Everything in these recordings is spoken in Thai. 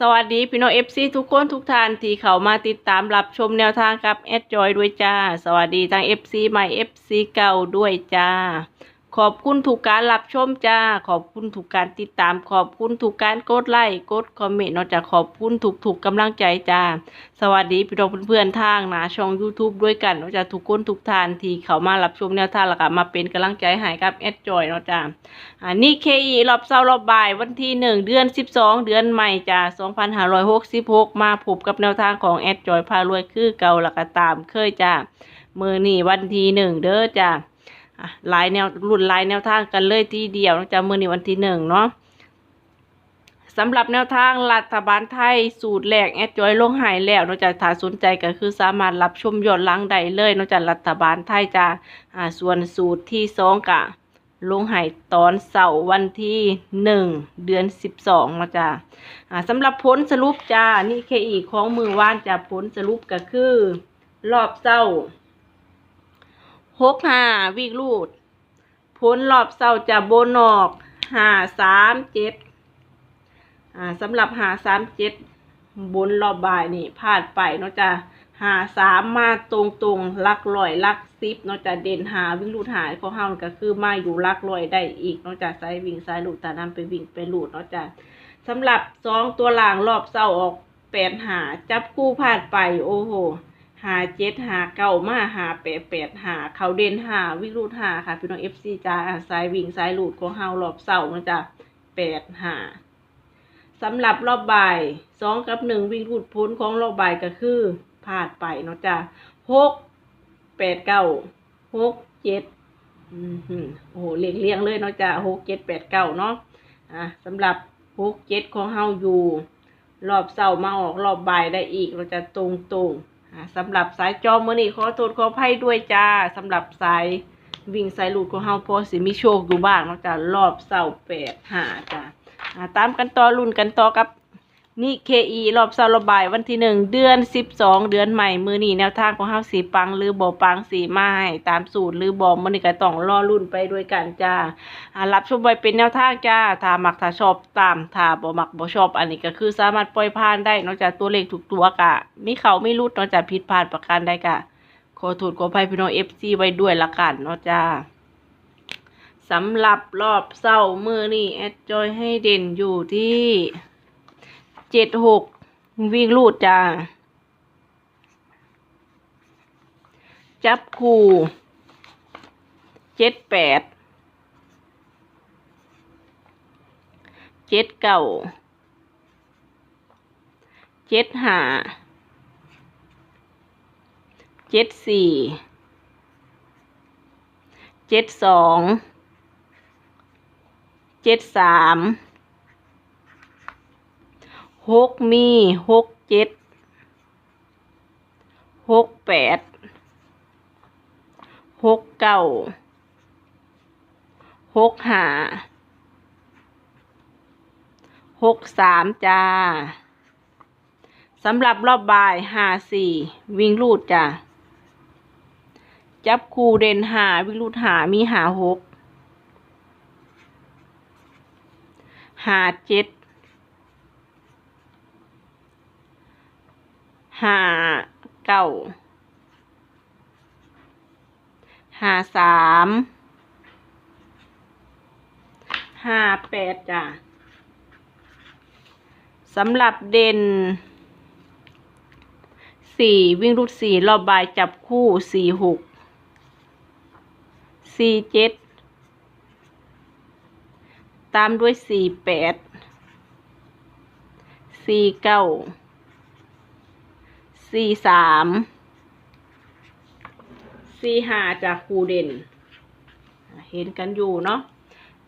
สวัสดีพี่น้องเอฟซีทุกคนทุกท่านที่เข้ามาติดตามรับชมแนวทางกับแอดจอยด้วยจ้า สวัสดีทางเอฟซีใหม่เอฟซีเก่าด้วยจ้า ขอบคุณทุกการรับชมจ้า ขอบคุณทุกการติดตาม ขอบคุณทุกการกดไลค์ กดคอมเมนต์นอกจากขอบคุณทุกๆกกำลังใจจ้า สวัสดีพี่น้องเพื่อนๆทางนาช่อง YouTube ด้วยกันนอกจากทุกคนทุกท่านที่เข้ามารับชมแนวทางแล้วก็มาเป็นกำลังใจให้กับแอดจอยนาะจ้าอันนี้เคอีรอบเช้ารอบบ่ายวันที่หนึ่งเดือนสิบสองเดือนใหม่จ้าสองพันห้าร้อยหกสิบหกมาพบกับแนวทางของแอดจอยพารวยคือเก่าและก็ตามเคยจ้ามือนี่วันที่หนึ่งเด้อจ้า อะหลายแนวรุ่นหลายแนวทางกันเลยทีเดียวนะจ้ามือนี่วันที่หนึ่งเนาะสำหรับแนวทางรัฐบาลไทยสูตรแรกแอดจอยลงหายแล้วนอกจากถ้าสนใจก็คือสามารถรับชมย้อนหลังได้เลยนอกจากรัฐบาลไทยจ้าอ่าส่วนสูตรที่สองกะลงหายตอนเสาร์วันที่หนึ่งเดือนสิบสองนะจ๊ะอ่าสำหรับผลสรุปจ้านี่แค่อีของมือว่านจะผลสรุปก็คือ รอบเศร้า หกห้าวิกรูด ผลรอบเศร้าจะโบนออกห้าสามเจ็ดอ่าสำหรับหาสามเจ็ดบนรอบบ่ายนี่พลาดไปเนาะจ้ะหาสามมาตรงตรงๆลักลอยลักซิปเนอกจากเด่นหาวิ่งลูดหายของเฮาก็คือมาอยู่ลักลอยได้อีกเนอกจากสายวิ่งสายลูดแต่นำไปวิ่งไปลูดเนอกจากสำหรับสองตัวหลางรอบเศร้าออกแปดหาจับคู่พลาดไปโอ้โห หาเจ็ดหาเก้ามาหาแปดแปดหาเขาเด่นหาวิ่งลูดหาค่ะพี่น้องเอฟซีจ้าสายวิ่งสายลูดของเฮารอบเศร้านะจ๊ะแปดหาสำหรับรอบบ่ายสองกับหนึ่งวิ่งรูดพ้นของรอบบ่ายก็คือพลาดไปเนาะจ้ะหกแปดเก้าหกเจ็ดโอ้โหเรียงเรียงเลยเนาะจ้ะหกเจ็ดแปดเก้าเนาะอะสำหรับหกเจ็ดของเฮาอยู่ รอบเสาร์มาออกรอบบ่ายได้อีกเราจะตรงตรง สำหรับสายจอมือนี่ขอโทษขออภัยด้วยจ้าสำหรับสายวิ่งสายลูดของเฮาพอสิมีโชคอยู่บ้างเนาะจ้ะรอบเสาร์แปดห้าจ้าตามกันต่อรุ่นกันต่อกับ นี่เคอีรอบเสารบายวันที่หนึ่งเดือนสิบสองเดือนใหม่มือนีแนวทางของเฮาสีปังหรือบ่ปังสีไม้ตามสูตรหรือบ่มันนี่ก็ต้องรอรุ่นไปด้วยกันจ้ารับชมไว้เป็นแนวทางจ้าถ้ามักถ้าชอบตามถ้าบ่มักบ่ชอบอันนี้ก็คือสามารถปล่อยผ่านได้นอกจากตัวเลขถูกตัวกะมีเขาไม่รุดนอกจากผิดพลาดประการใดกะขอโทษขออภัยพี่น้องเอฟซีไว้ด้วยละกันเนาะจ้าสำหรับรอบเศร้ามือนี่แอดจอยให้เด่นอยู่ที่ เจ็ดหกวิ่งลูดจ้า จับคู่เจ็ดแปดเจ็ดเก้าเจ็ดหาเจ็ดสี่เจ็ดสองเจ็ดสาม หกมีหกเจ็ดหกแปดหกเก้าหกห้าหกสามจ้าสำหรับรอบบ่ายห้าสี่วิ่งลูดจ้าจับคู่เด่นหาวิ่งลูดหามีหาหกหาเจ็ด หาเก้าหาสามห้าแปดจ้ะสำหรับเด่นสี่วิ่งรูดสี่รอบบายจับคู่สี่หกสี่เจ็ดตามด้วยสี่แปดสี่เก้า สี่สามสี่ห้าจากครูเด่น เห็นกันอยู่เนาะ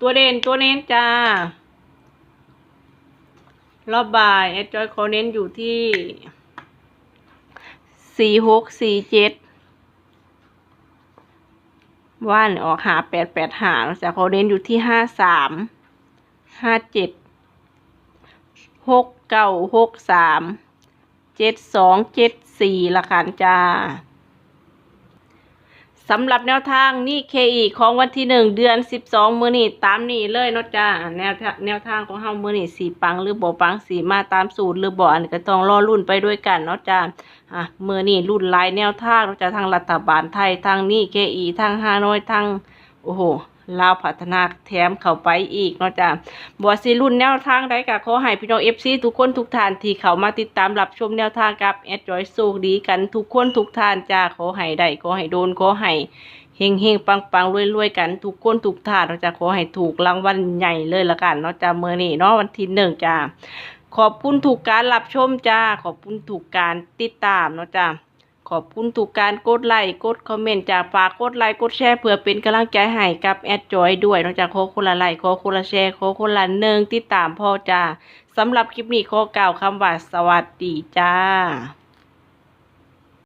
ตัวเด่นตัวเน้นจ้ารอบบ่ายแอดจอยเขาเน้นอยู่ที่สี่หกสี่เจ็ดว่านออกหาแปดแปดหาแล้วจากเขาเน้นอยู่ที่ห้าสามห้าเจ็ดหกเก้าหกสาม เจ็ดสองเจ็ดสี่ละกันจ้าสำหรับแนวทางนี่เคอีของวันที่หนึ่งเดือนสิบสองมือนี่ตามนี่เลยเนาะจ้าแนวทางแนวทางของเฮามือนี่สีปังหรือบ่ปังสีมาตามสูตรหรือบ่อันก็ต้องรอรุ่นไปด้วยกันเนาะจ้าอะมือนี่รุ่นลายแนวทางเนาจ้าทางรัฐบาลไทยทางนี่เคอีทางฮานอยทางโอ้โห ลาวพัฒนาแถมเข้าไปอีกเนาะจ้าบวสิรุ่นแนวทางใดก็ขอให้พี่น้องเอฟซีทุกคนทุกท่านที่เขามาติดตามรับชมแนวทางกับแอดจอยสูกดีกันทุกคนทุกท่านจ้าขอให้ได้ขอให้โดนขอให้เฮงเฮงปังปังรวยรวยกันทุกคนทุกท่านเราจะขอให้ถูกรางวัลใหญ่เลยละกันเนาะจ้าเมื่อนี้เนาะวันที่หนึ่งจ้าขอบคุณถูกการรับชมจ้าขอบคุณถูกการติดตามเนาะจ้า ขอบคุณทุกการกดไลค์กดคอมเมนต์จากฝากกดไลค์กดแชร์เพื่อเป็นกำลังใจให้กับแอดจอยด้วยนอกจากขอคนละไลค์ขอคนละแชร์ขอคนละหนึ่งติดตามพ่อจ้าสำหรับคลิปนี้ขอกล่าวคำว่าสวัสดีจ้า